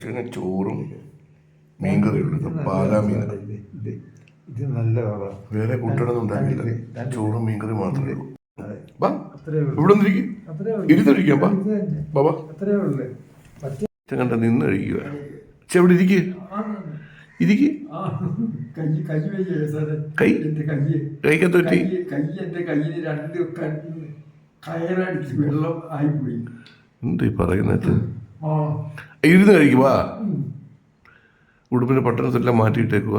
പിന്നെ ചോറും മീൻകറിയുള്ളൂ ഇത് പാലാ മീൻ. ഇത് നല്ല വേറെ കൂട്ടണൊന്നും ഉണ്ടാക്കില്ല ചോറും മീൻകറി മാത്രമേ ഉള്ളൂ. ഇവിടെ ഇരുന്നിരിക്കാം ഇത് ബാബാ മറ്റേ കണ്ട നിന്ന് കഴിക്കുക. ചെവിടെ ഇരിക്കുക ഇരിക്ക്? ആ കൈ. കൈ പറ്റി കയ്യിൽ രണ്ട് കയറടിച്ച് വെള്ളം ആയിപ്പോയി. എന്ത് പറയുന്നത് ഇരുന്ന് കഴിക്കുക വാ ഉടുപ്പിന്റെ പട്ടണത്തെല്ലാം മാറ്റിയിട്ടേക്കുക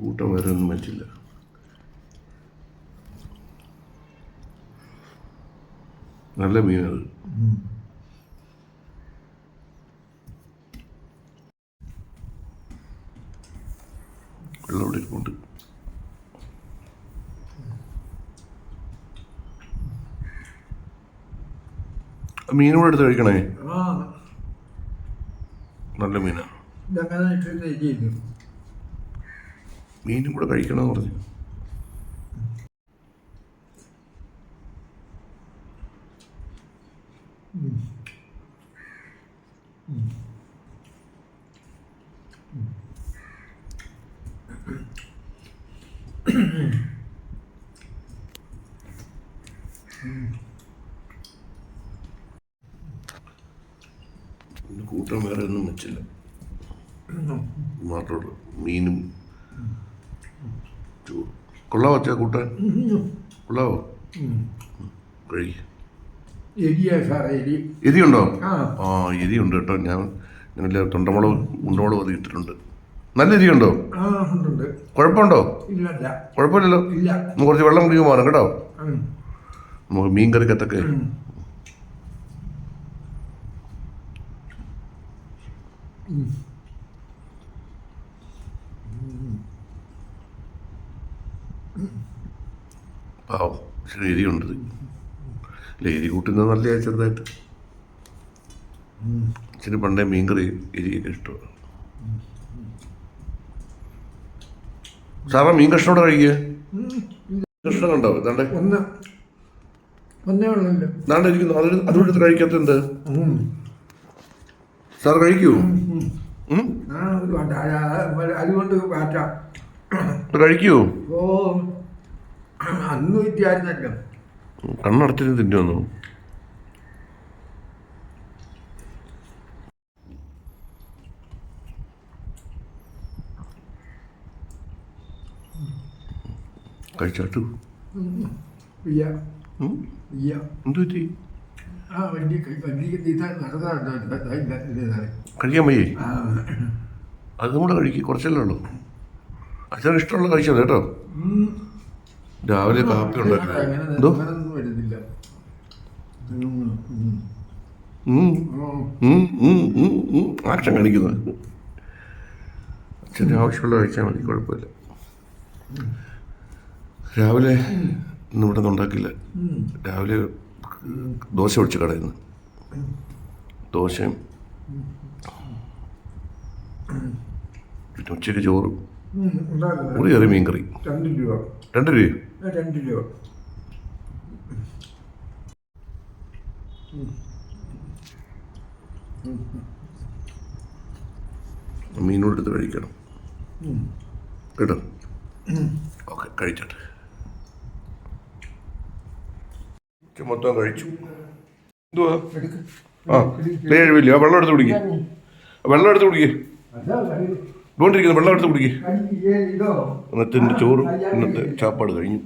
കൂട്ടം വേറെ ഒന്നും പറ്റില്ല നല്ല മീനത് വെള്ളം ഇവിടെ ഇരിപ്പുണ്ട്. മീനും കൂടെ എടുത്ത് കഴിക്കണേ? നല്ല മീനാ. മീനും കൂടെ കഴിക്കണമെന്ന് പറഞ്ഞു. ഇന്ന് കൂട്ടം വേറെ ഒന്നും വെച്ചില്ല. മാത്രമുള്ളൂ മീനും ചോറ്. കൊള്ളാവോ അച്ഛാ കൂട്ടാൻ? കൊള്ളാവോ? കഴി എരിയാ സാറേ എരി. എരിയുണ്ടോ? ആ. എരിയുണ്ട് കേട്ടോ. ഞാൻ ഞാനില്ല തൊണ്ടമുളക് മുണ്ടമുളക് അത് ഇട്ടിട്ടുണ്ട്. നല്ല എരിയുണ്ടോ? കുഴപ്പമുണ്ടോ? കുഴപ്പമില്ലല്ലോ? കുറച്ച് വെള്ളം കുടിക്കുമാറും കേട്ടോ. നമുക്ക് മീൻ കറിക്കത്തൊക്കെ പാവം. പക്ഷെ എരിയുണ്ട്. ഇല്ല എരി കൂട്ടുന്നത് നല്ല ചെറുതായിട്ട്. ഇച്ചിരി പണ്ടേ മീൻ കറി എരിയൊക്കെ ഇഷ്ടമാണ് സാറാ മീൻ കഷ്ണോടെ കഴിക്കുക. കഷ്ണം കണ്ടോ? ഇതാണ്ടേ. ഒന്ന് ഒന്നേ ഉള്ളല്ലോ. ഇതാണ്ട് ഇരിക്കുന്നു. അത് അതുകൊണ്ട് കഴിക്കാത്ത എന്ത്. സാർ കഴിക്കൂ അതുകൊണ്ട് മാറ്റാം കഴിക്കൂ ഓ അന്ന് വിറ്റായിരുന്നല്ലോ കണ്ണടച്ചിട്ട് തിന്നു കഴിച്ചാട്ടു എന്തു പറ്റി കഴിക്കാൻ വയ്യേ? അതും കൂടെ കഴിക്കും കുറച്ചല്ലേ ഉള്ളൂ. അച്ഛന് ഇഷ്ടമുള്ള കഴിച്ചത് കേട്ടോ? രാവിലെ കാപ്പി ഉണ്ടാക്കി എന്തോ. ആക്ഷൻ കാണിക്കുന്നത് അച്ഛന്റെ ആവശ്യമുള്ള കഴിച്ചാൽ മതി കുഴപ്പമില്ല. രാവിലെ ഇന്ന് ഇവിടെ നിന്ന് ഉണ്ടാക്കില്ല രാവിലെ ദോശ ഒഴിച്ച് കടയിൽ നിന്ന് ദോശയും പിന്നെ ഉച്ചയ്ക്ക് ചോറും ഒരു കറി മീൻ കറി രണ്ട് രൂപ. രണ്ട് രൂപയോ? രണ്ട് രൂപ. മീനോട് എടുത്ത് കഴിക്കണം. കേട്ടോ. ഓക്കെ കഴിച്ചോട്ടെ. മൊത്തം കഴിച്ചു. എന്തുവാ. ആ ദേ കഴിവില്ല വെള്ളം എടുത്ത് കുടിക്കുക വെള്ളം എടുത്ത് കുടിക്കുക ഇതുകൊണ്ടിരിക്കുന്നു വെള്ളം എടുത്ത് കുടിക്കുക എന്നിട്ട് ഇന്നത്തെ ചോറും ഇന്നത്തെ ചാപ്പാട് കഴിഞ്ഞു.